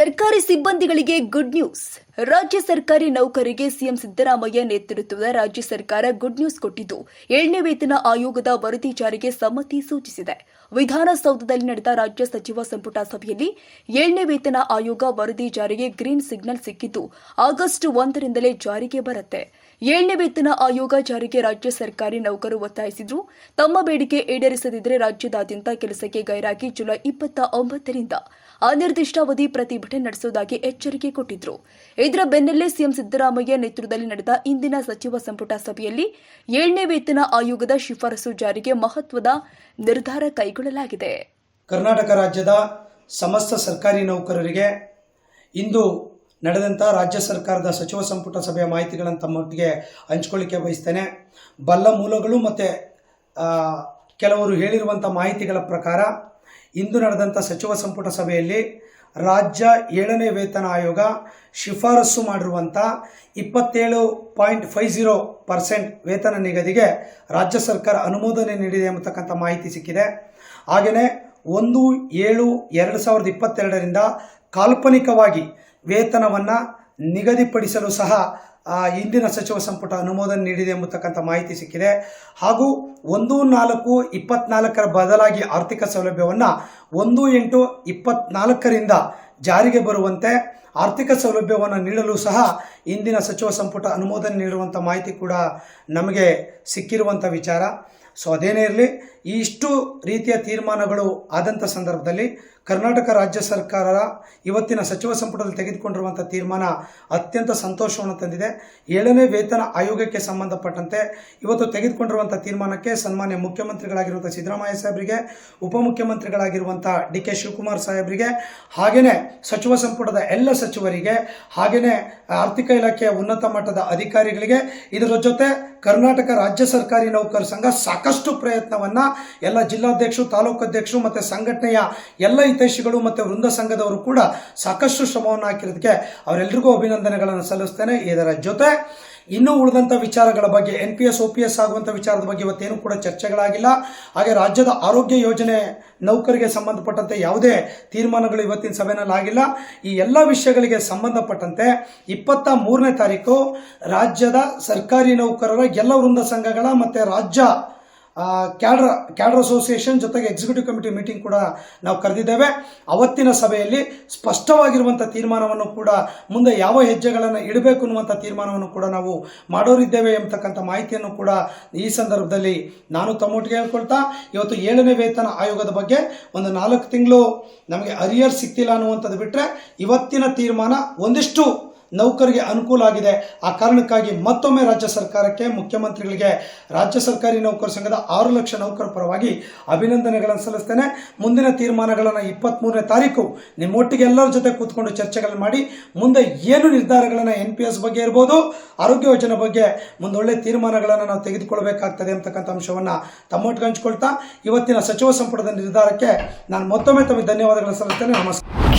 ಸರ್ಕಾರಿ ಸಿಬ್ಬಂದಿಗಳಿಗೆ good news ರಾಜ್ಯ ಸರ್ಕಾರಿ ನೌಕರಿಗೆ ಸಿಎಂ ಸಿದ್ದರಾಮಯ್ಯ ನೇತೃತ್ವದ ರಾಜ್ಯ ಸರ್ಕಾರ ಗುಡ್ ನ್ಯೂಸ್ ಕೊಟ್ಟಿದ್ದು, ಏಳನೇ ವೇತನ ಆಯೋಗದ ವರದಿ ಜಾರಿಗೆ ಸಮ್ಮತಿ ಸೂಚಿಸಿದೆ. ವಿಧಾನಸೌಧದಲ್ಲಿ ನಡೆದ ರಾಜ್ಯ ಸಚಿವ ಸಂಪುಟ ಸಭೆಯಲ್ಲಿ ಏಳನೇ ವೇತನ ಆಯೋಗ ವರದಿ ಜಾರಿಗೆ ಗ್ರೀನ್ ಸಿಗ್ನಲ್ ಸಿಕ್ಕಿದ್ದು, ಆಗಸ್ಟ್ ಒಂದರಿಂದಲೇ ಜಾರಿಗೆ ಬರುತ್ತೆ. ಏಳನೇ ವೇತನ ಆಯೋಗ ಜಾರಿಗೆ ರಾಜ್ಯ ಸರ್ಕಾರಿ ನೌಕರು ಒತ್ತಾಯಿಸಿದ್ರು. ತಮ್ಮ ಬೇಡಿಕೆ ಈಡೇರಿಸದಿದ್ದರೆ ರಾಜ್ಯದಾದ್ಯಂತ ಕೆಲಸಕ್ಕೆ ಗೈರಾಗಿ ಜುಲೈ ಇಪ್ಪತ್ತ ಒಂಬತ್ತರಿಂದ ಅನಿರ್ದಿಷ್ಟಾವಧಿ ಪ್ರತಿಭಟನೆ ನಡೆಸುವುದಾಗಿ ಎಚ್ಚರಿಕೆ ಕೊಟ್ಟಿದ್ರು. ಇದರ ಬೆನ್ನಲ್ಲೇ ಸಿಎಂ ಸಿದ್ದರಾಮಯ್ಯ ನೇತೃತ್ವದಲ್ಲಿ ನಡೆದ ಇಂದಿನ ಸಚಿವ ಸಂಪುಟ ಸಭೆಯಲ್ಲಿ ಏಳನೇ ವೇತನ ಆಯೋಗದ ಶಿಫಾರಸು ಜಾರಿಗೆ ಮಹತ್ವದ ನಿರ್ಧಾರ ಕೈಗೊಳ್ಳಲಾಗಿದೆ. ಕರ್ನಾಟಕ ರಾಜ್ಯದ ಸಮಸ್ತ ಸರ್ಕಾರಿ ನೌಕರರಿಗೆ ಇಂದು ನಡೆದಂಥ ರಾಜ್ಯ ಸರ್ಕಾರದ ಸಚಿವ ಸಂಪುಟ ಸಭೆಯ ಮಾಹಿತಿಗಳನ್ನು ತಮ್ಮೊಟ್ಟಿಗೆ ಹಂಚ್ಕೊಳ್ಳಿಕ್ಕೆ ಬಯಸ್ತೇನೆ. ಬಲ್ಲ ಮೂಲಗಳು ಮತ್ತು ಕೆಲವರು ಹೇಳಿರುವಂಥ ಮಾಹಿತಿಗಳ ಪ್ರಕಾರ ಇಂದು ನಡೆದಂಥ ಸಚಿವ ಸಂಪುಟ ಸಭೆಯಲ್ಲಿ ರಾಜ್ಯ ಏಳನೇ ವೇತನ ಆಯೋಗ ಶಿಫಾರಸು ಮಾಡಿರುವಂಥ ಇಪ್ಪತ್ತೇಳು ಪಾಯಿಂಟ್ ಫೈವ್ ಜೀರೋ ಪರ್ಸೆಂಟ್ ವೇತನ ನಿಗದಿಗೆ ರಾಜ್ಯ ಸರ್ಕಾರ ಅನುಮೋದನೆ ನೀಡಿದೆ ಎಂಬತಕ್ಕಂಥ ಮಾಹಿತಿ ಸಿಕ್ಕಿದೆ. ಹಾಗೆಯೇ ಒಂದು ಏಳು ಎರಡು ಸಾವಿರದ ಇಪ್ಪತ್ತೆರಡರಿಂದ ಕಾಲ್ಪನಿಕವಾಗಿ ವೇತನವನ್ನು ನಿಗದಿಪಡಿಸಲು ಸಹ ಇಂದಿನ ಸಚಿವ ಸಂಪುಟ ಅನುಮೋದನೆ ನೀಡಿದೆ ಎಂಬತಕ್ಕಂಥ ಮಾಹಿತಿ ಸಿಕ್ಕಿದೆ. ಹಾಗೂ ಒಂದು ನಾಲ್ಕು ಇಪ್ಪತ್ನಾಲ್ಕರ ಬದಲಾಗಿ ಆರ್ಥಿಕ ಸೌಲಭ್ಯವನ್ನು ಒಂದು ಎಂಟು ಇಪ್ಪತ್ನಾಲ್ಕರಿಂದ ಜಾರಿಗೆ ಬರುವಂತೆ ಆರ್ಥಿಕ ಸೌಲಭ್ಯವನ್ನು ನೀಡಲು ಸಹ ಇಂದಿನ ಸಚಿವ ಸಂಪುಟ ಅನುಮೋದನೆ ನೀಡುವಂಥ ಮಾಹಿತಿ ಕೂಡ ನಮಗೆ ಸಿಕ್ಕಿರುವಂಥ ವಿಚಾರ. ಸೊ ಅದೇನೇ ಇರಲಿ ಇಷ್ಟು ರೀತಿಯ ತೀರ್ಮಾನಗಳು ಆದಂಥ ಸಂದರ್ಭದಲ್ಲಿ ಕರ್ನಾಟಕ ರಾಜ್ಯ ಸರ್ಕಾರ ಇವತ್ತಿನ ಸಚಿವ ಸಂಪುಟದಲ್ಲಿ ತೆಗೆದುಕೊಂಡಿರುವಂಥ ತೀರ್ಮಾನ ಅತ್ಯಂತ ಸಂತೋಷವನ್ನು ತಂದಿದೆ. ಏಳನೇ ವೇತನ ಆಯೋಗಕ್ಕೆ ಸಂಬಂಧಪಟ್ಟಂತೆ ಇವತ್ತು ತೆಗೆದುಕೊಂಡಿರುವಂಥ ತೀರ್ಮಾನಕ್ಕೆ ಸನ್ಮಾನ್ಯ ಮುಖ್ಯಮಂತ್ರಿಗಳಾಗಿರುವಂಥ ಸಿದ್ದರಾಮಯ್ಯ ಸಾಹೇಬರಿಗೆ ಉಪಮುಖ್ಯಮಂತ್ರಿಗಳಾಗಿರುವಂಥ ಡಿ ಕೆ ಶಿವಕುಮಾರ್ ಸಾಹೇಬರಿಗೆ ಹಾಗೆಯೇ ಸಚಿವ ಸಂಪುಟದ ಎಲ್ಲ ಸಚಿವರಿಗೆ ಹಾಗೆಯೇ ಆರ್ಥಿಕ ಇಲಾಖೆಯ ಉನ್ನತ ಮಟ್ಟದ ಅಧಿಕಾರಿಗಳಿಗೆ, ಇದರ ಜೊತೆ ಕರ್ನಾಟಕ ರಾಜ್ಯ ಸರ್ಕಾರಿ ನೌಕರ ಸಂಘ ಸಾಕಷ್ಟು ಪ್ರಯತ್ನವನ್ನು ಎಲ್ಲ ಜಿಲ್ಲಾಧ್ಯಕ್ಷರು, ತಾಲೂಕು ಅಧ್ಯಕ್ಷರು ಮತ್ತು ಸಂಘಟನೆಯ ಎಲ್ಲ ಹಿತೈಷಿಗಳು ಮತ್ತು ವೃಂದ ಸಂಘದವರು ಕೂಡ ಸಾಕಷ್ಟು ಶ್ರಮವನ್ನು ಹಾಕಿರೋದಕ್ಕೆ ಅವರೆಲ್ಲರಿಗೂ ಅಭಿನಂದನೆಗಳನ್ನು ಸಲ್ಲಿಸ್ತೇನೆ. ಇದರ ಜೊತೆ ಇನ್ನೂ ಉಳಿದಂಥ ವಿಚಾರಗಳ ಬಗ್ಗೆ N P S O P S ಆಗುವಂಥ ವಿಚಾರದ ಬಗ್ಗೆ ಇವತ್ತೇನು ಕೂಡ ಚರ್ಚೆಗಳಾಗಿಲ್ಲ. ಹಾಗೆ ರಾಜ್ಯದ ಆರೋಗ್ಯ ಯೋಜನೆ ನೌಕರಿಗೆ ಸಂಬಂಧಪಟ್ಟಂತೆ ಯಾವುದೇ ತೀರ್ಮಾನಗಳು ಇವತ್ತಿನ ಸಭೆಯಲ್ಲಿ ಆಗಿಲ್ಲ. ಈ ಎಲ್ಲ ವಿಷಯಗಳಿಗೆ ಸಂಬಂಧಪಟ್ಟಂತೆ ಇಪ್ಪತ್ತ ಮೂರನೇ ತಾರೀಕು ರಾಜ್ಯದ ಸರ್ಕಾರಿ ನೌಕರರ ಎಲ್ಲ ವೃಂದ ಸಂಘಗಳ ಮತ್ತು ರಾಜ್ಯ ಕ್ಯಾಡ್ರ, ಕ್ಯಾಡ್ರ್ ಅಸೋಸಿಯೇಷನ್ ಜೊತೆಗೆ ಎಕ್ಸಿಕ್ಯೂಟಿವ್ ಕಮಿಟಿ ಮೀಟಿಂಗ್ ಕೂಡ ನಾವು ಕರೆದಿದ್ದೇವೆ. ಅವತ್ತಿನ ಸಭೆಯಲ್ಲಿ ಸ್ಪಷ್ಟವಾಗಿರುವಂಥ ತೀರ್ಮಾನವನ್ನು ಕೂಡ ಮುಂದೆ ಯಾವ ಹೆಜ್ಜೆಗಳನ್ನು ಇಡಬೇಕು ಅನ್ನುವಂಥ ತೀರ್ಮಾನವನ್ನು ಕೂಡ ನಾವು ಮಾಡೋರಿದ್ದೇವೆ ಎಂಬತಕ್ಕಂಥ ಮಾಹಿತಿಯನ್ನು ಕೂಡ ಈ ಸಂದರ್ಭದಲ್ಲಿ ನಾನು ತಮ್ಮೊಟ್ಟಿಗೆ ಹೇಳ್ಕೊಳ್ತಾ, ಇವತ್ತು ಏಳನೇ ವೇತನ ಆಯೋಗದ ಬಗ್ಗೆ ಒಂದು ನಾಲ್ಕು ತಿಂಗಳು ನಮಗೆ ಅರಿಯರ್ ಸಿಕ್ತಿಲ್ಲ ಅನ್ನುವಂಥದ್ದು ಬಿಟ್ಟರೆ ಇವತ್ತಿನ ತೀರ್ಮಾನ ಒಂದಿಷ್ಟು ನೌಕರಿಗೆ ಅನುಕೂಲ ಆಗಿದೆ. ಆ ಕಾರಣಕ್ಕಾಗಿ ಮತ್ತೊಮ್ಮೆ ರಾಜ್ಯ ಸರ್ಕಾರಕ್ಕೆ, ಮುಖ್ಯಮಂತ್ರಿಗಳಿಗೆ, ರಾಜ್ಯ ಸರ್ಕಾರಿ ನೌಕರ ಸಂಘದ ಆರು ಲಕ್ಷ ನೌಕರ ಪರವಾಗಿ ಅಭಿನಂದನೆಗಳನ್ನು ಸಲ್ಲಿಸ್ತೇನೆ. ಮುಂದಿನ ತೀರ್ಮಾನಗಳನ್ನು ಇಪ್ಪತ್ತ್ಮೂರನೇ ತಾರೀಕು ನಿಮ್ಮೊಟ್ಟಿಗೆ ಎಲ್ಲರ ಜೊತೆ ಕೂತ್ಕೊಂಡು ಚರ್ಚೆಗಳನ್ನು ಮಾಡಿ, ಮುಂದೆ ಏನು ನಿರ್ಧಾರಗಳನ್ನು ಎನ್ ಪಿ ಎಸ್ ಬಗ್ಗೆ ಇರ್ಬೋದು, ಆರೋಗ್ಯ ಯೋಜನೆ ಬಗ್ಗೆ ಮುಂದೊಳ್ಳೆ ತೀರ್ಮಾನಗಳನ್ನು ನಾವು ತೆಗೆದುಕೊಳ್ಬೇಕಾಗ್ತದೆ ಅಂತಕ್ಕಂಥ ಅಂಶವನ್ನು ತಮ್ಮೊಟ್ಟಿಗೆ ಹಂಚ್ಕೊಳ್ತಾ, ಇವತ್ತಿನ ಸಚಿವ ಸಂಪುಟದ ನಿರ್ಧಾರಕ್ಕೆ ನಾನು ಮತ್ತೊಮ್ಮೆ ತಮಗೆ ಧನ್ಯವಾದಗಳನ್ನು ಸಲ್ಲಿಸ್ತೇನೆ. ನಮಸ್ಕಾರ.